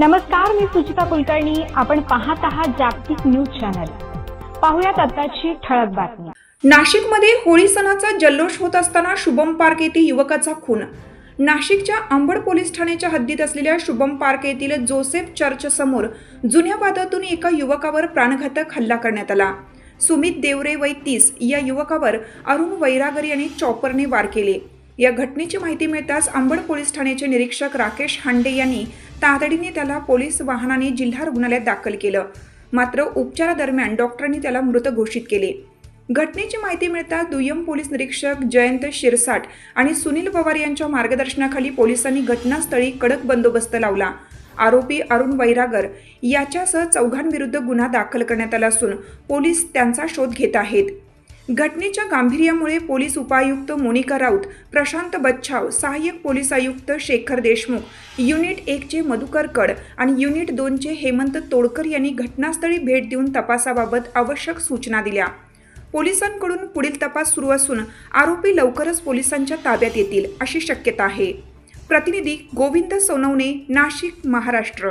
नमस्कार मी सुचिता कुलकर्णी. आपण पाहत आहात जागतिक न्यूज चॅनल. पाहुयात आताची ठळक बातमी. नाशिकमध्ये होळी सणाचा जल्लोष होत असताना शुभम पार्क येथील युवकाचा खून. नाशिकच्या आंबड पोलीस ठाण्याच्या हद्दीत असलेल्या शुभम पार्क येथील जोसेफ चर्च समोर जुन्या वादातून एका युवकावर प्राणघातक हल्ला करण्यात आला. सुमित देवरे वय तीस या युवकावर अरुण वैरागर यांनी चॉपरने वार केले. या घटनेची माहिती मिळताच आंबड पोलीस ठाण्याचे निरीक्षक राकेश हांडे यांनी तातडीने त्याला पोलीस वाहनाने जिल्हा रुग्णालयात दाखल केलं. मात्र उपचारादरम्यान डॉक्टरांनी त्याला मृत घोषित केले. घटनेची माहिती मिळताच दुय्यम पोलीस निरीक्षक जयंत शिरसाट आणि सुनील पवार यांच्या मार्गदर्शनाखाली पोलिसांनी घटनास्थळी कडक बंदोबस्त लावला. आरोपी अरुण वैरागर याच्यासह चौघांविरुद्ध गुन्हा दाखल करण्यात आला असून पोलीस त्यांचा शोध घेत आहेत. घटनेच्या गांभीर्यामुळे पोलीस उपायुक्त मोनिका राऊत प्रशांत बच्छाव सहाय्यक पोलीस आयुक्त शेखर देशमुख युनिट एकचे मधुकर कड आणि युनिट दोनचे हेमंत तोडकर यांनी घटनास्थळी भेट देऊन तपासाबाबत आवश्यक सूचना दिल्या. पोलिसांकडून पुढील तपास सुरू असून आरोपी लवकरच पोलिसांच्या ताब्यात येतील अशी शक्यता आहे. प्रतिनिधी गोविंद सोनवणे नाशिक महाराष्ट्र.